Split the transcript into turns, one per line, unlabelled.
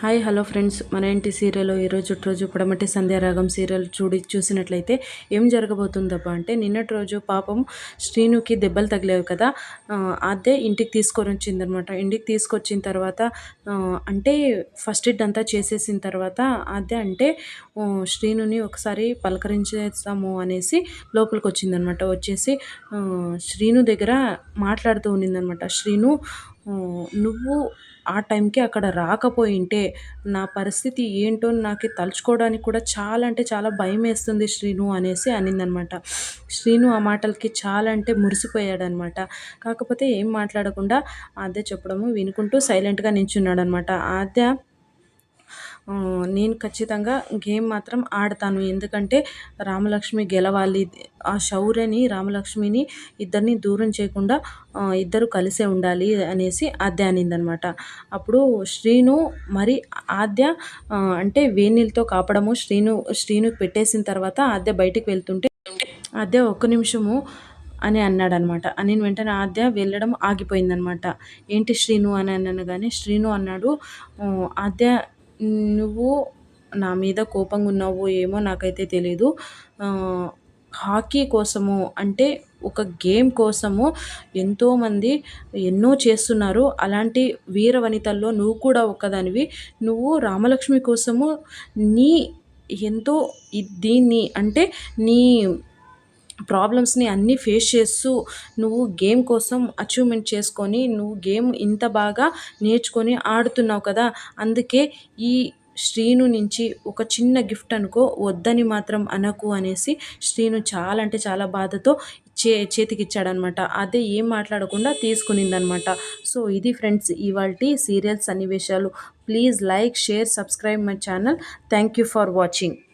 Hi hello friends. మన ఇంటి serial ఈరోజు రోజు పడమటి సంధ్యారాగం సీరియల్ చూడి చూసినట్లయితే ఏం జరగబోతుందబ్బా అంటే నిన్నటి రోజు పాపం శ్రీనుకి దెబ్బలు తగిలేవు కదా. అదే ఇంటికి తీసుకొని వచ్చిందనమాట ఇంటికి తీసుకొచ్చిన తర్వాత అంటే ఫస్ట్ ఇడ్ అంతా చేసేసిన తర్వాత అదే అంటే శ్రీనుని ఒకసారి పలకరించేస్తాము అనేసి లోపలికి వచ్చిందనమాట. వచ్చేసి శ్రీను దగ్గర మాట్లాడుతూ ఉన్నిందనమాట. శ్రీను నువ్వు ఆ టైంకి అక్కడ రాకపోయింటే నా పరిస్థితి ఏంటో నాకు తలుచుకోవడానికి కూడా చాలా అంటే చాలా భయం వేస్తుంది శ్రీను అనేసి అనిందనమాట. శ్రీను ఆ మాటలకి చాలా అంటే మురిసిపోయాడనమాట. కాకపోతే ఏం మాట్లాడకుండా ఆద్య చెప్పడము వినుకుంటూ సైలెంట్గా నించున్నాడనమాట. ఆద్య నేను ఖచ్చితంగా గేమ్ మాత్రం ఆడతాను. ఎందుకంటే రామలక్ష్మి గెలవాలి. ఆ శౌర్యని రామలక్ష్మిని ఇద్దరిని దూరం చేయకుండా ఇద్దరు కలిసే ఉండాలి అనేసి ఆద్య అనిందనమాట. అప్పుడు శ్రీను మరి ఆద్య అంటే వేణీలతో కాపడము శ్రీను శ్రీను పెట్టేసిన తర్వాత ఆద్య బయటికి వెళ్తుంటే ఆద్య ఒక్క నిమిషము అని అన్నాడనమాట. అని వెంటనే ఆద్య వెళ్ళడం ఆగిపోయిందనమాట. ఏంటి శ్రీను? అని అన్నాను కానీ శ్రీను అన్నాడు ఆద్య నువ్వు నా మీద కోపంగా ఉన్నావో ఏమో నాకైతే తెలీదు. హాకీ కోసము అంటే ఒక గేమ్ కోసము ఎంతోమంది ఎన్నో చేస్తున్నారు. అలాంటి వీర వనితల్లో నువ్వు కూడా ఒక్కదానివి. నువ్వు రామలక్ష్మి కోసము నీ ఎంతో దీన్ని అంటే నీ ప్రాబ్లమ్స్ని అన్నీ ఫేస్ చేస్తూ నువ్వు గేమ్ కోసం అచీవ్మెంట్ చేసుకొని నువ్వు గేమ్ ఇంత బాగా నేర్చుకొని ఆడుతున్నావు కదా అందుకే ఈ శ్రీను నుంచి ఒక చిన్న గిఫ్ట్ అనుకో వద్దని మాత్రం అనకు అనేసి శ్రీను చాలా అంటే చాలా బాధతో చే చేతికిచ్చాడనమాట. అదే ఏం మాట్లాడకుండా తీసుకునిందనమాట. సో ఇది ఫ్రెండ్స్ ఇవాళ సీరియల్స్ సన్నివేశాలు. Please like share subscribe my channel. Thank you for watching.